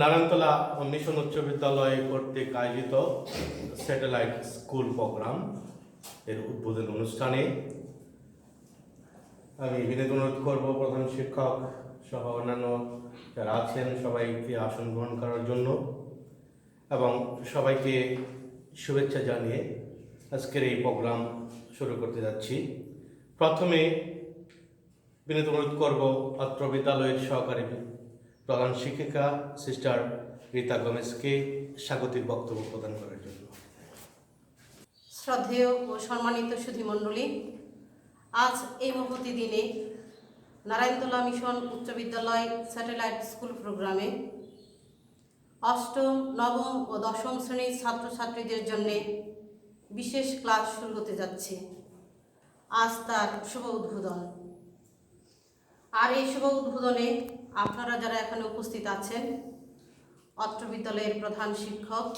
Narayantala mission উচ্চ বিদ্যালয় কর্তৃক আয়োজিত স্যাটেলাইট স্কুল প্রোগ্রাম এর উদ্বোধন অনুষ্ঠানে আমি বিনীত অনুরোধ করব, প্রধান শিক্ষক সহ অন্যান্য যারা আছেন, সবাইকে আসন গ্রহণ করার জন্য এবং সবাইকে শুভেচ্ছা জানিয়ে আজকের এই প্রোগ্রাম শুরু করতে যাচ্ছি। প্রথমে বিনীত অনুরোধ করব অত্র বিদ্যালয়ের সহকারী প্রধান শিক্ষিকা সিস্টার রীতা গমেশকে স্বাগতিক বক্তব্য প্রদান করার জন্য। শ্রদ্ধেয় ও সম্মানিত সুধীমণ্ডলী আজ এই মহতি দিনে নারায়ণতলা মিশন উচ্চ বিদ্যালয় স্যাটেলাইট স্কুল প্রোগ্রামে অষ্টম, নবম ও দশম শ্রেণির ছাত্রছাত্রীদের জন্য বিশেষ ক্লাস শুরু হতে যাচ্ছে। আজ তার শুভ উদ্বোধন। আর এই শুভ উদ্বোধনে আপনারা যারা এখানে উপস্থিত আছেন, অত্র বিদ্যালয়ের প্রধান শিক্ষক,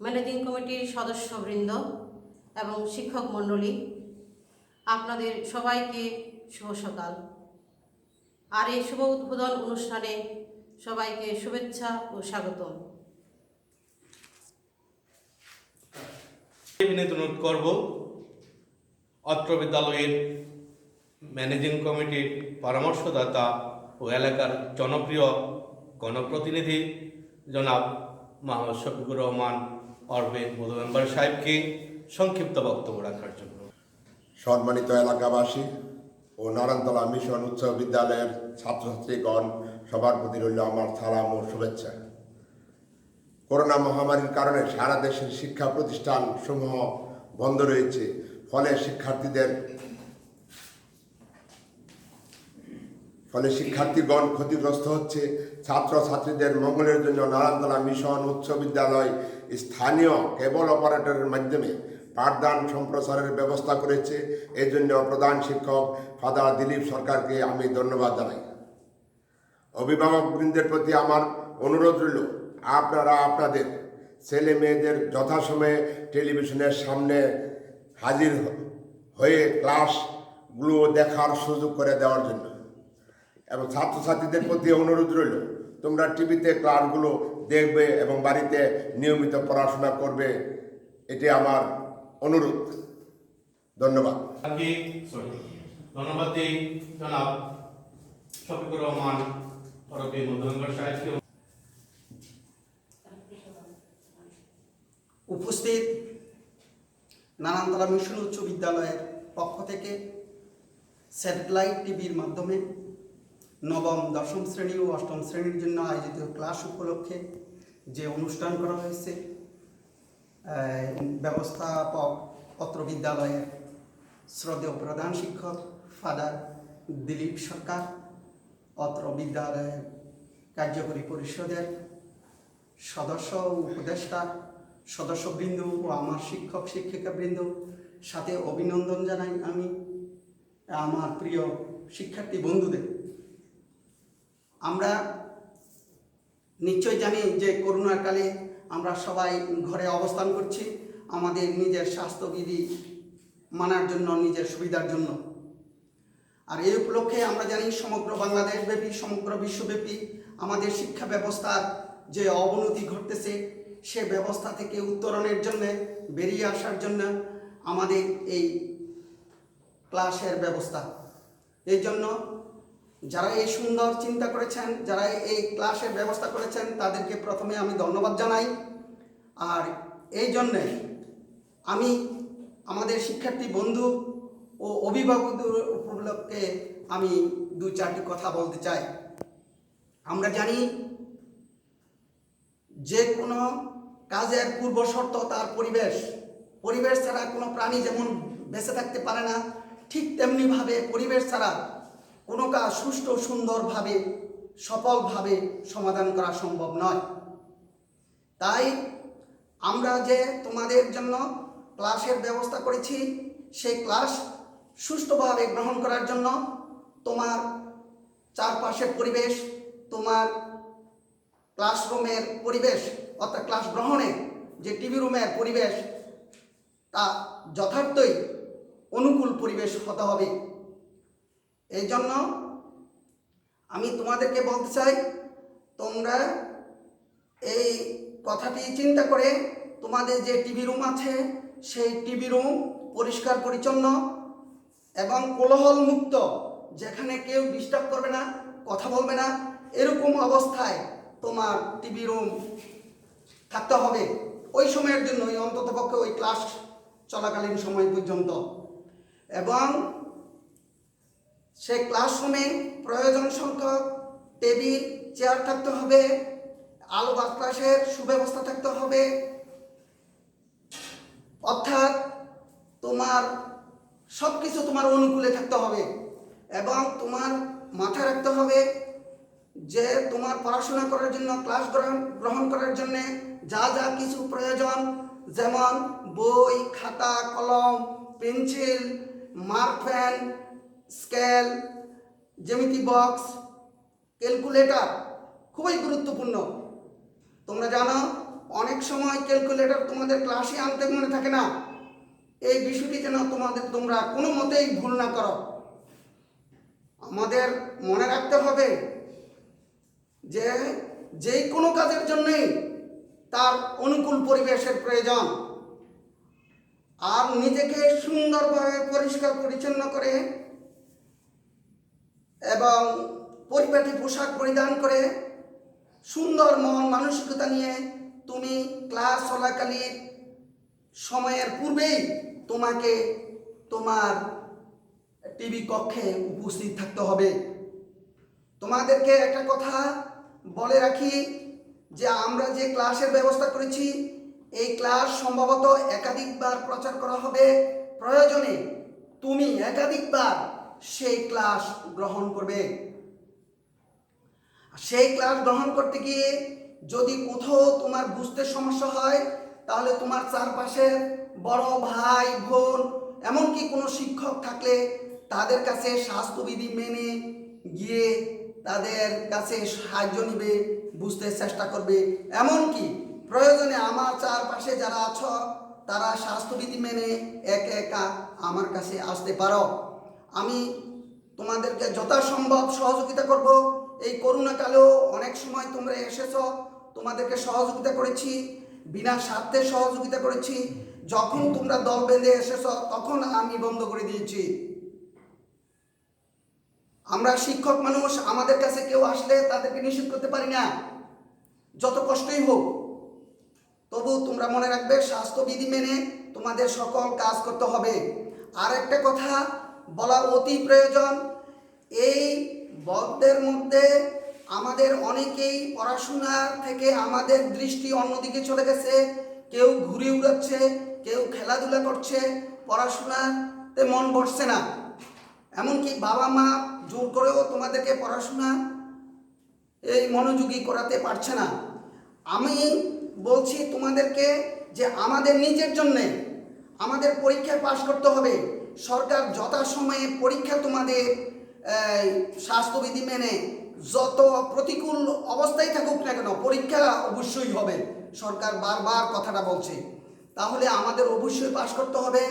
ম্যানেজিং কমিটির সদস্যবৃন্দ এবং শিক্ষক মণ্ডলী, আপনাদের সবাইকে শুভ সকাল। আর এই শুভ উদ্বোধন অনুষ্ঠানে সবাইকে শুভেচ্ছা ও স্বাগতম। অনুরোধ করব, অত্র বিদ্যালয়ের ম্যানেজিং কমিটির পরামর্শদাতা এলাকার জনপ্রিয় গণপ্রতিনিধি জনাব মোহাম্মদ শফিকুর রহমান অরবিন মধু মেম্বার সাহেবকে সংক্ষিপ্ত বক্তব্য রাখার জন্য। সম্মানিত এলাকাবাসী ও নারায়ণতলা মিশন উচ্চ বিদ্যালয়ের ছাত্রছাত্রীগণ, সবার প্রতি রইল আমার সালাম ও শুভেচ্ছা। করোনা মহামারীর কারণে সারা দেশের শিক্ষা প্রতিষ্ঠান সমূহ বন্ধ রয়েছে, ফলে শিক্ষার্থীদের ফলে শিক্ষার্থীগণ ক্ষতিগ্রস্ত হচ্ছে। ছাত্রছাত্রীদের মঙ্গলের জন্য নারায়ণতলা মিশন উচ্চ বিদ্যালয় স্থানীয় কেবল অপারেটরের মাধ্যমে পাঠদান সম্প্রসারের ব্যবস্থা করেছে। এই জন্য প্রধান শিক্ষক ফাদার দিলীপ সরকারকে আমি ধন্যবাদ জানাই। অভিভাবকবৃন্দের প্রতি আমার অনুরোধ রইল, আপনারা আপনাদের ছেলে মেয়েদের যথাসময়ে টেলিভিশনের সামনে হাজির হয়ে ক্লাসগুলো দেখার সুযোগ করে দেওয়ার জন্য। এবং ছাত্রছাত্রীদের প্রতি অনুরোধ রইল তোমরা টিভিতে ক্লাসগুলো দেখবে এবং বাড়িতে নিয়মিত পড়াশোনা করবে এটি আমার অনুরোধ। ধন্যবাদ। ধন্যবাদ দিই জনাব শফিকুর রহমান অরবিন মধু সাহেবকে উপস্থিত নানানতলা মিশন উচ্চ বিদ্যালয়ের পক্ষ থেকে স্যাটেলাইট টিভির মাধ্যমে নবম, দশম শ্রেণি ও অষ্টম শ্রেণির জন্য আয়োজিত ক্লাস উপলক্ষে যে অনুষ্ঠান করা হয়েছে ব্যবস্থাপক পত্র বিদ্যালয়ের শ্রদ্ধেয় প্রধান শিক্ষক ফাদার দিলীপ সরকার অত্র বিদ্যালয়ের কার্যকরী পরিষদের সদস্য উপদেষ্টা, সদস্যবৃন্দ ও আমার শিক্ষক শিক্ষিকাবৃন্দ, সাথে অভিনন্দন জানাই আমি, আমার প্রিয় শিক্ষার্থী বন্ধুদের। আমরা নিশ্চয় জানি যে করোনার কালে আমরা সবাই ঘরে অবস্থান করছি আমাদের নিজের স্বাস্থ্যবিধি মানার জন্য, নিজের সুবিধার জন্য। আর এই উপলক্ষে আমরা জানি সমগ্র বাংলাদেশব্যাপী, সমগ্র বিশ্বব্যাপী আমাদের শিক্ষা ব্যবস্থার যে অবনতি ঘটতেছে, সে ব্যবস্থা থেকে উত্তরণের জন্য, বেরিয়ে আসার জন্য আমাদের এই ক্লাসের ব্যবস্থা। এই জন্য যারা এই সুন্দর চিন্তা করেছেন, যারা এই ক্লাসের ব্যবস্থা করেছেন, তাদেরকে প্রথমে আমি ধন্যবাদ জানাই। আর এই জন্যে আমি আমাদের শিক্ষার্থী বন্ধু ও অভিভাবকদের উপলক্ষে আমি দু চারটি কথা বলতে চাই। আমরা জানি যে কোনো কাজের পূর্ব শর্ত তার পরিবেশ। পরিবেশ ছাড়া কোনো প্রাণী যেমন বেঁচে থাকতে পারে না, ঠিক তেমনিভাবে পরিবেশ ছাড়া কোনো কাজ সুষ্ঠু, সুন্দরভাবে, সফলভাবে সমাধান করা সম্ভব নয়। তাই আমরা যে তোমাদের জন্য ক্লাসের ব্যবস্থা করেছি, সেই ক্লাস সুষ্ঠুভাবে গ্রহণ করার জন্য তোমার চারপাশের পরিবেশ, তোমার ক্লাসরুমের পরিবেশ, অর্থাৎ ক্লাস গ্রহণে যে টিভি রুমের পরিবেশ, তা যথার্থই অনুকূল পরিবেশ হতে হবে। এই জন্য আমি তোমাদেরকে বলতে চাই, তোমরা এই কথাটি চিন্তা করে তোমাদের যে টিভি রুম আছে, সেই টিভি রুম পরিষ্কার পরিচ্ছন্ন এবং কোলাহল মুক্ত যেখানে কেউ ডিস্টার্ব করবে না, কথা বলবে না, এরকম অবস্থায় তোমার টিভি রুম থাকতে হবে। ওই সময়ের জন্য ওই অন্ততপক্ষে ওই ক্লাস চলাকালীন সময় পর্যন্ত। এবং সেই ক্লাসরুমে প্রয়োজন সংখ্যক টেবিল, চেয়ার থাকতে হবে, আলো বাতাসের সুব্যবস্থা থাকতে হবে। অর্থাৎ তোমার সব কিছু তোমার অনুকূলে থাকতে হবে এবং তোমার মাথায় রাখতে হবে যে তোমার পড়াশোনা করার জন্য, ক্লাস গ্রহণ গ্রহণ করার জন্য যা যা কিছু প্রয়োজন, যেমন বই, খাতা, কলম, পেন্সিল, মার্ক, পেন স্কেল, জ্যামিতি বক্স, ক্যালকুলেটর খুবই গুরুত্বপূর্ণ। তোমরা জানো, অনেক সময় ক্যালকুলেটর তোমাদের ক্লাসে আনতে মনে থাকে না। এই বিষয়টি যেন তোমাদের তোমরা কোনো মতেই ভুল না করো। আমাদের মনে রাখতে হবে যে যে কোনো কাজের জন্যই তার অনুকূল পরিবেশের প্রয়োজন। আর নিজেকে সুন্দরভাবে পরিষ্কার পরিচ্ছন্ন করে এবং পরিপাটি পোশাক পরিধান করে সুন্দর মন, মানসিকতা নিয়ে তুমি ক্লাস চলাকালীন সময়ের পূর্বেই তোমাকে তোমার টিভি কক্ষে উপস্থিত থাকতে হবে। তোমাদেরকে একটা কথা বলে রাখি যে আমরা যে ক্লাসের ব্যবস্থা করেছি, এই ক্লাস সম্ভবত একাধিকবার প্রচার করা হবে। প্রয়োজনে তুমি একাধিকবার সেই ক্লাস গ্রহণ করবে। সেই ক্লাস গ্রহণ করতে গিয়ে যদি কোথাও তোমার বুঝতে সমস্যা হয়, তাহলে তোমার চারপাশের বড় ভাই, বোন, এমনকি কোনো শিক্ষক থাকলে তাদের কাছে স্বাস্থ্যবিধি মেনে গিয়ে তাদের কাছে সাহায্য নিবে, বুঝতে চেষ্টা করবে। এমনকি প্রয়োজনে আমার চারপাশে যারা আছো, তারা স্বাস্থ্যবিধি মেনে একা একা আমার কাছে আসতে পারো। আমি তোমাদেরকে যথাসম্ভব সহযোগিতা করব। এই করোনা কালেও অনেক সময় তোমরা এসেছ, তোমাদেরকে সহযোগিতা করেছি, বিনা স্বার্থে সহযোগিতা করেছি। যখন তোমরা দল বেঁধে এসেছ, তখন আমি বন্ধ করে দিয়েছি। আমরা শিক্ষক মানুষ, আমাদের কাছে কেউ আসলে তাদেরকে নিষেধ করতে পারি না। যত কষ্টই হোক, তবু তোমরা মনে রাখবে, স্বাস্থ্যবিধি মেনে তোমাদের সকল কাজ করতে হবে। আর একটা কথা বলা অতি প্রয়োজন। এই বদ্ধের মধ্যে আমাদের অনেকেই পড়াশোনা থেকে আমাদের দৃষ্টি অন্যদিকে চলে গেছে। কেউ ঘুরে উড়াচ্ছে, কেউ খেলাধুলা করছে, পড়াশোনাতে মন বসছে না। এমনকি বাবা মা জোর করেও তোমাদেরকে পড়াশোনা এই মনোযোগী করাতে পারছে না। আমি বলছি তোমাদেরকে যে আমাদের নিজের জন্যে আমাদের পরীক্ষায় পাশ করতে হবে। সরকার যথাসময়ে পরীক্ষা তোমাদের স্বাস্থ্যবিধি মেনে যত প্রতিকূল অবস্থায় থাকুক না কেন, পরীক্ষা অবশ্যই হবে। সরকার বারবার কথাটা বলছে। তাহলে আমাদের অবশ্যই পাশ করতে হবে।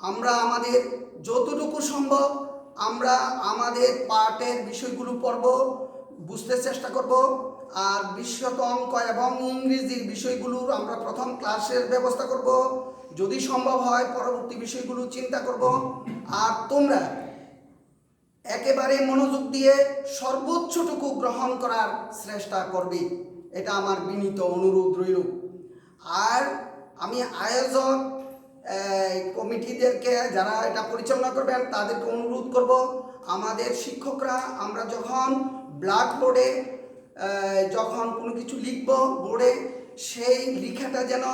আমরা আমাদের যতটুকু সম্ভব আমরা আমাদের পাঠের বিষয়গুলো পড়ব, বুঝতে চেষ্টা করব। আর বিশ্বত অঙ্ক এবং ইংরেজির বিষয়গুলো আমরা প্রথম ক্লাসের ব্যবস্থা করব। যদি সম্ভব হয়, পরবর্তী বিষয়গুলো চিন্তা করব। আর তোমরা একেবারে মনোযোগ দিয়ে সর্বোচ্চটুকু গ্রহণ করার চেষ্টা করবে। এটা আমার বিনীত অনুরোধ রইল। আর আমি আয়োজক কমিটিদেরকে যারা এটা পরিচালনা করবেন, তাদেরকে অনুরোধ করব। আমাদের শিক্ষকরা, আমরা যখন ব্ল্যাকবোর্ডে যখন কোনো কিছু লিখব, বোর্ডে, সেই লেখাটা যেন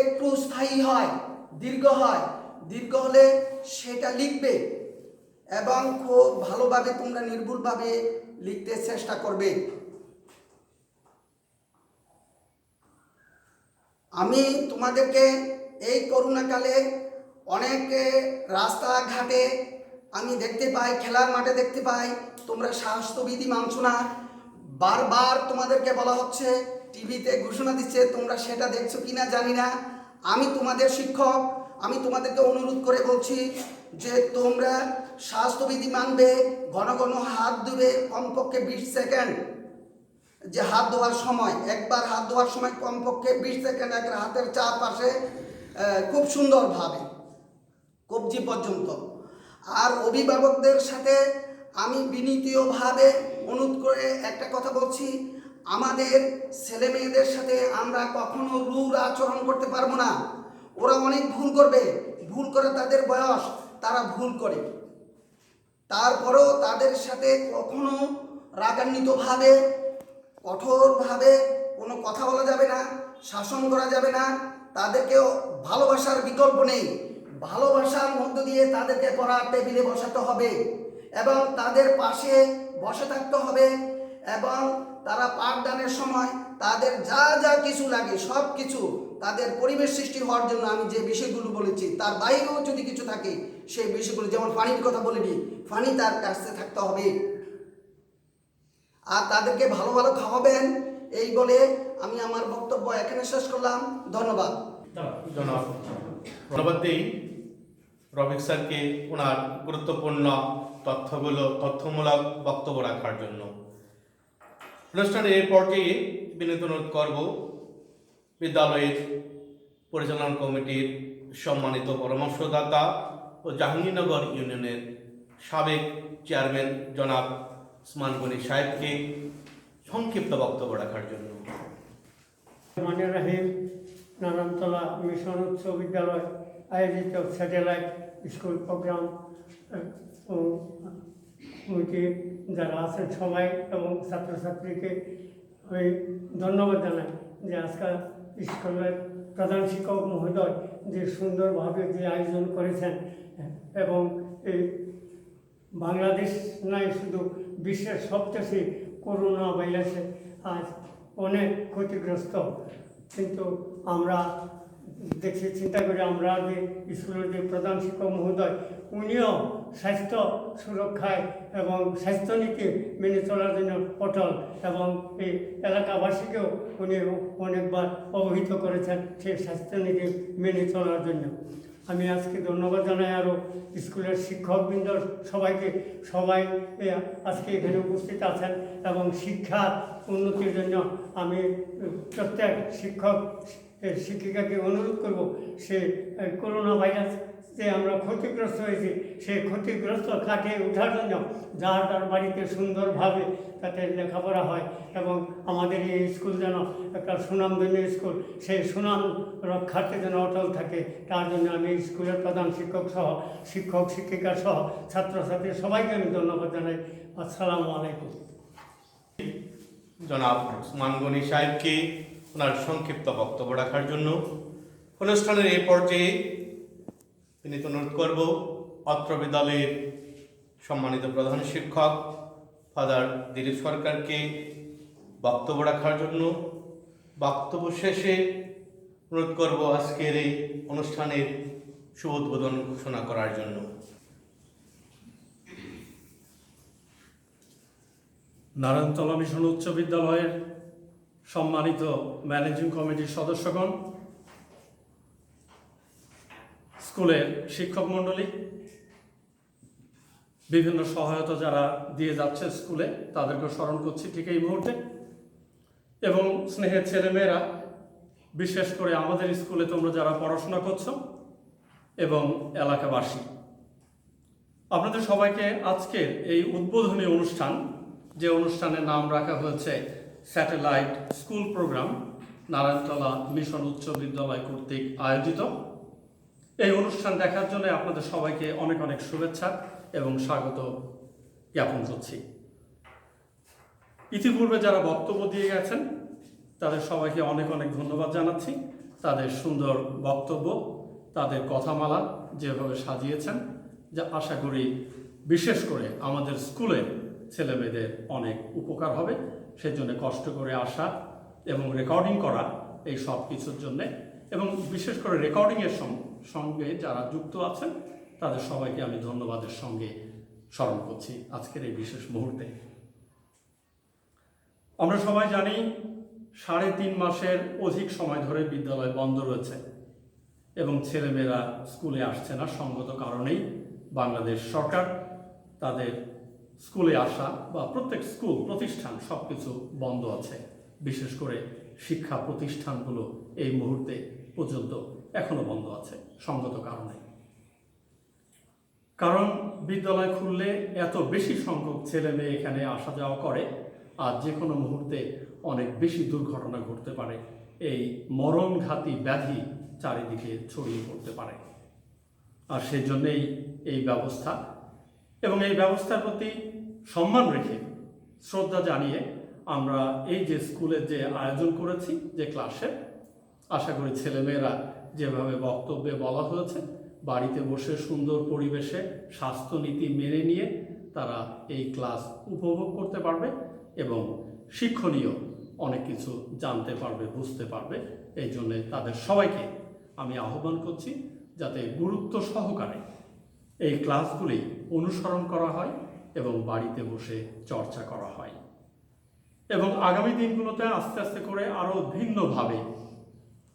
একটু স্থায়ী হয়, দীর্ঘ হয়। দীর্ঘ হলে সেটা লিখবে এবং খুব ভালোভাবে তোমরা নির্ভুলভাবে লিখতে চেষ্টা করবে। আমি তোমাদেরকে এই করোনাকালে অনেক রাস্তাঘাটে আমি দেখতে পাই, খেলার মাঠে দেখতে পাই, তোমরা স্বাস্থ্যবিধি মানছো না। বারবার তোমাদেরকে বলা হচ্ছে টিভিতে ঘোষণা দিচ্ছে, তোমরা সেটা দেখছ কিনা জানি না। আমি তোমাদের শিক্ষক, আমি তোমাদেরকে অনুরোধ করে বলছি যে তোমরা স্বাস্থ্যবিধি মানবে, ঘন ঘন হাত ধুবে, কমপক্ষে বিশ সেকেন্ড। যে হাত ধোয়ার সময়, একবার হাত ধোয়ার সময় কমপক্ষে বিশ সেকেন্ড এক হাতের চারপাশে খুব সুন্দরভাবে কবজি পর্যন্ত। আর অভিভাবকদের সাথে আমি বিনীতীয়ভাবে অনুরোধ করে একটা কথা বলছি আমাদের ছেলে মেয়েদের সাথে আমরা কখনো রূঢ় আচরণ করতে পারব না। ওরা অনেক ভুল করবে। ভুল করে তাদের বয়স তারা ভুল করে। তারপরেও তাদের সাথে কখনো রাগান্বিতভাবে, কঠোরভাবে কোনো কথা বলা যাবে না, শাসন করা যাবে না। তাদেরকেও ভালোবাসার বিকল্প নেই। ভালোবাসার মধ্য দিয়ে তাদেরকে পড়ার টেবিলে বসাতে হবে এবং তাদের পাশে বসে থাকতে হবে এবং তারা পাঠদানের সময় তাদের যা যা কিছু লাগে, সব কিছু তাদের পরিবেশ সৃষ্টি হওয়ার জন্য আমি যে বিষয়গুলো বলেছি, তার বাইরেও যদি কিছু থাকে, সেই বিষয়গুলো, যেমন ফানির কথা বলিনি ফানি তার কাছে থাকতে হবে। আর তাদেরকে ভালো ভালো খাওয়াবেন, এই বলে আমি আমার বক্তব্য এখানে শেষ করলাম। ধন্যবাদ। ধন্যবাদ দিই রবিক স্যারকে ওনার গুরুত্বপূর্ণ তথ্যগুলো, তথ্যমূলক বক্তব্য রাখার জন্য। অনুষ্ঠানের এই পর্যায়ে বিনীত অনুরোধ করব বিদ্যালয়ের পরিচালনা কমিটির সম্মানিত পরামর্শদাতা ও জাহাঙ্গীরনগর ইউনিয়নের সাবেক চেয়ারম্যান জনাব উসমান সাহেবকে সংক্ষিপ্ত বক্তব্য রাখার জন্য। মানে রাহিম মিশন উচ্চ বিদ্যালয়, আয়োজিত স্যাটেলাইট স্কুল প্রোগ্রাম কমিটি যারা আছেন সবাই এবং ছাত্রছাত্রীকে ওই ধন্যবাদ জানাই যে আজকাল স্কুলের প্রধান শিক্ষক মহোদয় যে সুন্দরভাবে যে আয়োজন করেছেন এবং এই বাংলাদেশ নাই, শুধু বিশ্বের সবচেয়ে করোনা ভাইরাসে আজ অনেক ক্ষতিগ্রস্ত। কিন্তু আমরা দেখছি, চিন্তা করে আমরা যে স্কুলের যে প্রধান শিক্ষক মহোদয়, উনিও স্বাস্থ্য সুরক্ষায় এবং স্বাস্থ্যনীতি মেনে চলার জন্য অটল এবং এই এলাকাবাসীকেও উনি অনেকবার অবহিত করেছেন সেই স্বাস্থ্যনীতি মেনে চলার জন্য। আমি আজকে ধন্যবাদ জানাই আরও স্কুলের শিক্ষকবৃন্দ সবাইকে। সবাই আজকে এখানে উপস্থিত আছেন এবং শিক্ষা উন্নতির জন্য আমি প্রত্যেক শিক্ষক শিক্ষিকাকে অনুরোধ করব, সে করোনা ভাইরাস যে আমরা ক্ষতিগ্রস্ত হয়েছি, সেই ক্ষতিগ্রস্ত কাটিয়ে ওঠার জন্য যার তার বাড়িতে সুন্দরভাবে তাতে লেখাপড়া হয় এবং আমাদের এই স্কুল যেন একটা সুনামধন্য স্কুল, সেই সুনাম রক্ষার্থে যেন অটল থাকে, তার জন্য আমি স্কুলের প্রধান শিক্ষক সহ, শিক্ষক, শিক্ষিকা সহ, ছাত্রছাত্রী সবাইকে আমি ধন্যবাদ জানাই। আসসালামু আলাইকুম। জনাব উসমান সাহেবকে ওনার সংক্ষিপ্ত বক্তব্য রাখার জন্য। অনুষ্ঠানের এই পর্যায়ে বিনীত অনুরোধ করব। অত্র বিদ্যালয়ের সম্মানিত প্রধান শিক্ষক, ফাদার দিলীপ সরকারকে বক্তব্য রাখার জন্য বক্তব্য শেষে অনুরোধ করব আজকের এই অনুষ্ঠানের শুভ উদ্বোধন ঘোষণা করার জন্য। নারায়ণতলা মিশন উচ্চ বিদ্যালয়ের সম্মানিত ম্যানেজিং কমিটির সদস্যগণ স্কুলের শিক্ষক মণ্ডলী, বিভিন্ন সহায়তা যারা দিয়ে যাচ্ছে স্কুলে, তাদেরকে স্মরণ করছি ঠিক এই মুহূর্তে। এবং স্নেহের ছেলেমেয়েরা, বিশেষ করে আমাদের স্কুলে তোমরা যারা পড়াশোনা করছ এবং এলাকাবাসী, আপনাদের সবাইকে আজকের এই উদ্বোধনী অনুষ্ঠান, যে অনুষ্ঠানের নাম রাখা হয়েছে satellite school programme, Narayantala mission উচ্চ বিদ্যালয় কর্তৃক আয়োজিত। এই অনুষ্ঠান দেখার জন্য আপনাদের সবাইকে অনেক অনেক শুভেচ্ছা এবং স্বাগত জ্ঞাপন করছি। ইতিপূর্বে যারা বক্তব্য দিয়ে গেছেন, তাদের সবাইকে অনেক অনেক ধন্যবাদ জানাচ্ছি। তাদের সুন্দর বক্তব্য, তাদের কথামালা যেভাবে সাজিয়েছেন, যা আশা করি বিশেষ করে আমাদের স্কুলের ছেলেমেয়েদের অনেক উপকার হবে। সেজন্য কষ্ট করে আসা এবং রেকর্ডিং করা এই সব কিছুর জন্যে এবং বিশেষ করে রেকর্ডিংয়ের সঙ্গে যারা যুক্ত আছেন, তাদের সবাইকে আমি ধন্যবাদের সঙ্গে স্মরণ করছি আজকের এই বিশেষ মুহূর্তে। আমরা সবাই জানি সাড়ে তিন মাসের অধিক সময় ধরে বিদ্যালয় বন্ধ রয়েছে এবং ছেলেমেয়েরা স্কুলে আসছে না, সঙ্গত কারণেই বাংলাদেশ সরকার তাদের স্কুলে আসা বা প্রত্যেক স্কুল, প্রতিষ্ঠান সব কিছু বন্ধ আছে। বিশেষ করে শিক্ষা প্রতিষ্ঠানগুলো এই মুহূর্তে পর্যন্ত এখনও বন্ধ আছে, সঙ্গত কারণে কারণ বিদ্যালয় খুললে এত বেশি সংখ্যক ছেলে মেয়ে এখানে আসা যাওয়া করে, আর যে কোনো মুহূর্তে অনেক বেশি দুর্ঘটনা ঘটতে পারে, এই মরণঘাতী ব্যাধি চারিদিকে ছড়িয়ে পড়তে পারে। আর সেজন্যেই এই ব্যবস্থা, এবং এই ব্যবস্থার প্রতি সম্মান রেখে শ্রদ্ধা জানিয়ে আমরা এই যে স্কুলের যে আয়োজন করেছি, যে ক্লাসে আশা করি ছেলেমেয়েরা যেভাবে বক্তব্যে বলা হয়েছে, বাড়িতে বসে সুন্দর পরিবেশে স্বাস্থ্যনীতি মেনে নিয়ে তারা এই ক্লাস উপভোগ করতে পারবে এবং শিক্ষণীয় অনেক কিছু জানতে পারবে, বুঝতে পারবে। এই জন্যে তাদের সবাইকে আমি আহ্বান করছি যাতে গুরুত্ব সহকারে এই ক্লাসগুলি অনুসরণ করা হয় এবং বাড়িতে বসে চর্চা করা হয়। এবং আগামী দিনগুলোতে আস্তে আস্তে করে আরও ভিন্নভাবে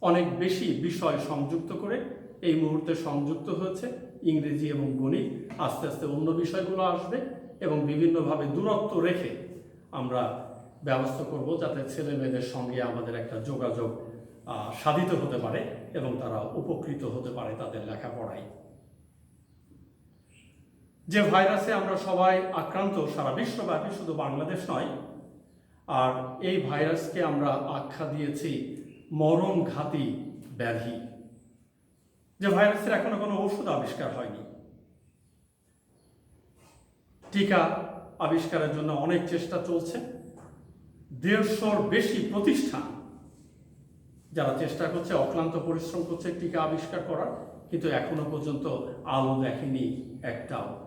অনেক বেশি বিষয় সংযুক্ত করে এই মুহূর্তে সংযুক্ত হয়েছে ইংরেজি এবং গণিত। আস্তে আস্তে অন্য বিষয়গুলো আসবে এবং বিভিন্নভাবে দূরত্ব রেখে আমরা ব্যবস্থা করব যাতে ছেলে মেয়েদের সঙ্গে আমাদের একটা যোগাযোগ সাধিত হতে পারে এবং তারা উপকৃত হতে পারে তাদের লেখাপড়ায়। যে ভাইরাসে আমরা সবাই আক্রান্ত, সারা বিশ্বব্যাপী শুধু বাংলাদেশ নয়, আর এই ভাইরাসকে আমরা আখ্যা দিয়েছি মরণঘাতী ব্যাধি। যে ভাইরাসের এখনও কোনো ওষুধ আবিষ্কার হয়নি। টিকা আবিষ্কারের জন্য অনেক চেষ্টা চলছে। দেড়শোর বেশি প্রতিষ্ঠান যারা চেষ্টা করছে, অক্লান্ত পরিশ্রম করছে টিকা আবিষ্কার করার, কিন্তু এখনও পর্যন্ত আলো দেখেনি একটাও।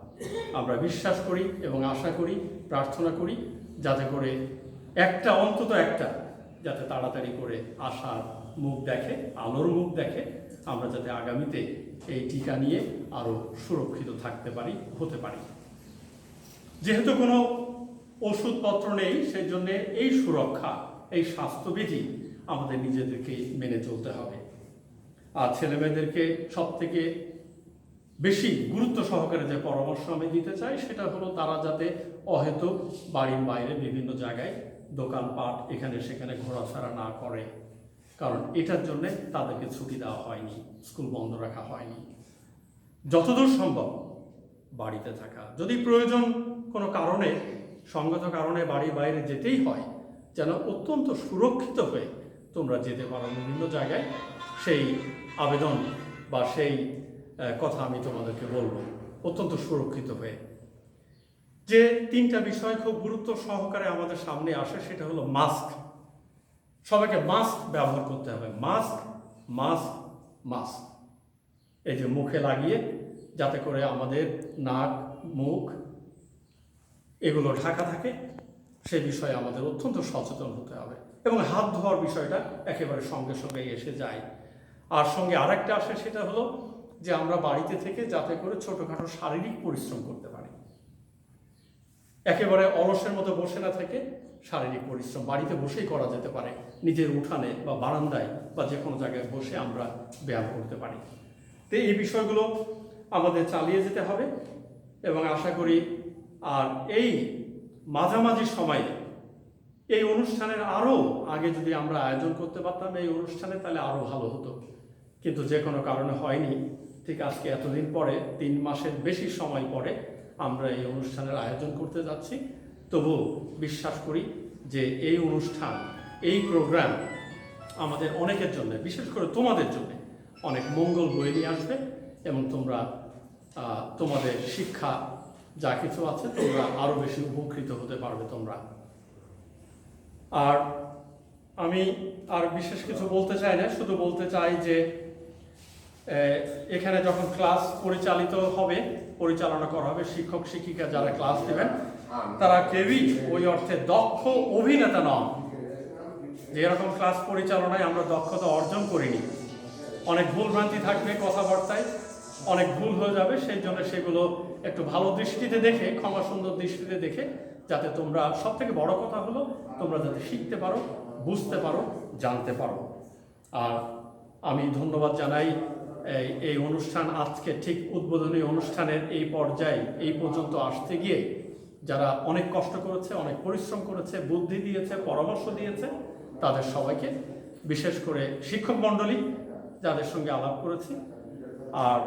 আমরা বিশ্বাস করি এবং আশা করি, প্রার্থনা করি, যাতে করে একটা, অন্তত একটা যাতে তাড়াতাড়ি করে আশার মুখ দেখে, আলোর মুখ দেখে আমরা যাতে আগামীতে এই টিকা নিয়ে আরও সুরক্ষিত থাকতে পারি, হতে পারি। যেহেতু কোনো ওষুধপত্র নেই সেই জন্যে এই সুরক্ষা, এই স্বাস্থ্যবিধি আমাদের নিজেদেরকে মেনে চলতে হবে। আর ছেলেমেয়েদেরকে সব থেকে বেশি গুরুত্ব সহকারে যে পরামর্শ আমি দিতে চাই, সেটা হলো তারা যাতে অহেতুক বাড়ির বাইরে বিভিন্ন জায়গায় দোকানপাট এখানে সেখানে ঘোরাফেরা না করে। কারণ এটার জন্য তাদেরকে ছুটি দেওয়া হয়নি, স্কুল বন্ধ রাখা হয়নি। যতদূর সম্ভব বাড়িতে থাকা। যদি প্রয়োজন কোনো কারণে, সঙ্গত কারণে বাড়ির বাইরে যেতেই হয়, যেন অত্যন্ত সুরক্ষিত হয়ে তোমরা যেতে পারো বিভিন্ন জায়গায়, সেই আবেদন বা সেই কথা আমি তোমাদেরকে বলব। অত্যন্ত সুরক্ষিত হয়ে যে তিনটা বিষয় খুব গুরুত্ব সহকারে আমাদের সামনে আসে, সেটা হলো মাস্ক সবাইকে মাস্ক ব্যবহার করতে হবে। মাস্ক মাস্ক মাস্ক এই যে মুখে লাগিয়ে যাতে করে আমাদের নাক, মুখ এগুলো ঢাকা থাকে, সে বিষয়ে আমাদের অত্যন্ত সচেতন হতে হবে। এবং হাত ধোয়ার বিষয়টা একেবারে সঙ্গে সঙ্গে এসে যায়। আর সঙ্গে আরেকটা আসে, সেটা হলো যে আমরা বাড়িতে থেকে যাতে করে ছোটোখাটো শারীরিক পরিশ্রম করতে পারি। একেবারে অলসের মতো বসে না থেকে শারীরিক পরিশ্রম বাড়িতে বসেই করা যেতে পারে, নিজের উঠানে বা বারান্দায় বা যে কোনো জায়গায় বসে আমরা ব্যায়াম করতে পারি। তো এই বিষয়গুলো আমাদের চালিয়ে যেতে হবে এবং আশা করি আর এই মাঝামাঝি সময়ে এই অনুষ্ঠানের আরও আগে যদি আমরা আয়োজন করতে পারতাম এই অনুষ্ঠানে তাহলে আরও ভালো হতো। কিন্তু যে কোনো কারণে হয়নি। ঠিক আজকে এতদিন পরে, তিন মাসের বেশি সময় পরে আমরা এই অনুষ্ঠানের আয়োজন করতে যাচ্ছি। তবু বিশ্বাস করি যে এই অনুষ্ঠান, এই প্রোগ্রাম আমাদের অনেকের জন্য, বিশেষ করে তোমাদের জন্য অনেক মঙ্গল বয়ে নিয়ে আসবে এবং তোমরা তোমাদের শিক্ষা যা কিছু আছে তোমরা আরও বেশি উপকৃত হতে পারবে তোমরা। আর আমি আর বিশেষ কিছু বলতে চাই না, শুধু বলতে চাই যে এখানে যখন ক্লাস পরিচালিত হবে, পরিচালনা করা হবে, শিক্ষক, শিক্ষিকা যারা ক্লাস দেবেন তারা কেউই ওই অর্থে দক্ষ অভিনেতা নন। যে এরকম ক্লাস পরিচালনায় আমরা দক্ষতা অর্জন করিনি। অনেক ভুলভ্রান্তি থাকবে কথাবার্তায়, অনেক ভুল হয়ে যাবে সেই জন্য সেগুলো একটু ভালো দৃষ্টিতে দেখে, ক্ষমা সুন্দর দৃষ্টিতে দেখে, যাতে তোমরা সব থেকে বড় কথা হলো, তোমরা যাতে শিখতে পারো, বুঝতে পারো, জানতে পারো। আর আমি ধন্যবাদ জানাই এই অনুষ্ঠান আজকে ঠিক উদ্বোধনী অনুষ্ঠানের এই পর্যায়ে এই পর্যন্ত আসতে গিয়ে যারা অনেক কষ্ট করেছে, অনেক পরিশ্রম করেছে, বুদ্ধি দিয়েছে, পরামর্শ দিয়েছে, তাদের সবাইকে বিশেষ করে শিক্ষক মণ্ডলী যাদের সঙ্গে আলাপ করেছি। আর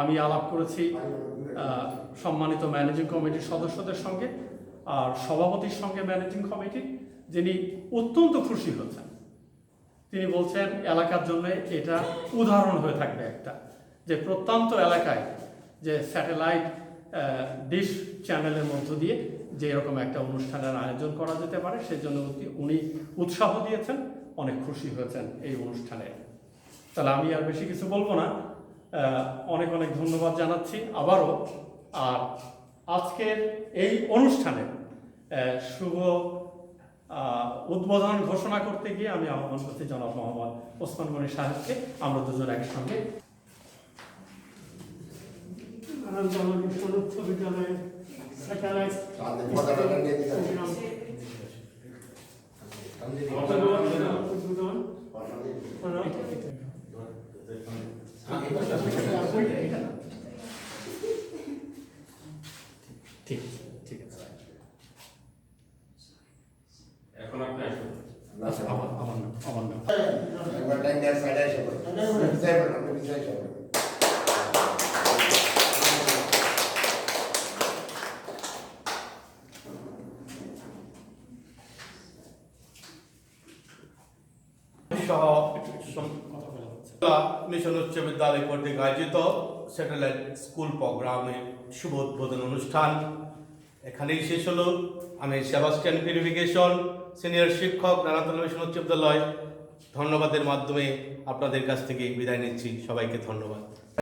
আমি আলাপ করেছি সম্মানিত ম্যানেজিং কমিটির সদস্যদের সঙ্গে আর সভাপতির সঙ্গে ম্যানেজিং কমিটি, যিনি অত্যন্ত খুশি হয়েছেন। তিনি বলছেন, এলাকার জন্য এটা উদাহরণ হয়ে থাকবে একটা। যে প্রত্যন্ত এলাকায় যে স্যাটেলাইট ডিশ চ্যানেলের মধ্য দিয়ে যে এরকম একটা অনুষ্ঠানের আয়োজন করা যেতে পারে সেজন্য উনি- উৎসাহ দিয়েছেন, অনেক খুশি হয়েছেন এই অনুষ্ঠানে। তাহলে আমি আর বেশি কিছু বলব না। অনেক অনেক ধন্যবাদ জানাচ্ছি আবারও। আর আজকের এই অনুষ্ঠানে শুভ উদ্বোধন ঘোষণা করতে গিয়ে আমি আহ্বান করছি জনাব মোহাম্মদ ওসমান গনি সাহেবকে। আমরা দুজন একসঙ্গে। নারায়ণতলা মিশন উচ্চ বিদ্যালয়ের স্যাটেলাইট তাদের পতাকাটা নিয়ে দিতে হবে। উদ্বোধন উদ্বোধন করা ঠিক ঠিক আছে আচ্ছা, আমার আমার নাম আমার নাম পড়ো। সহ মিশন উচ্চ বিদ্যালয় কর্তৃক আয়োজিত স্যাটেলাইট স্কুল প্রোগ্রামের শুভ উদ্বোধন অনুষ্ঠান এখানেই শেষ হলো। আমি সেবাস্টিয়ান পিউরিফিকেশন সিনিয়র শিক্ষক নানাতলা মিশন উচ্চ বিদ্যালয় ধন্যবাদের মাধ্যমে আপনাদের কাছ থেকে বিদায় নিচ্ছি। সবাইকে ধন্যবাদ।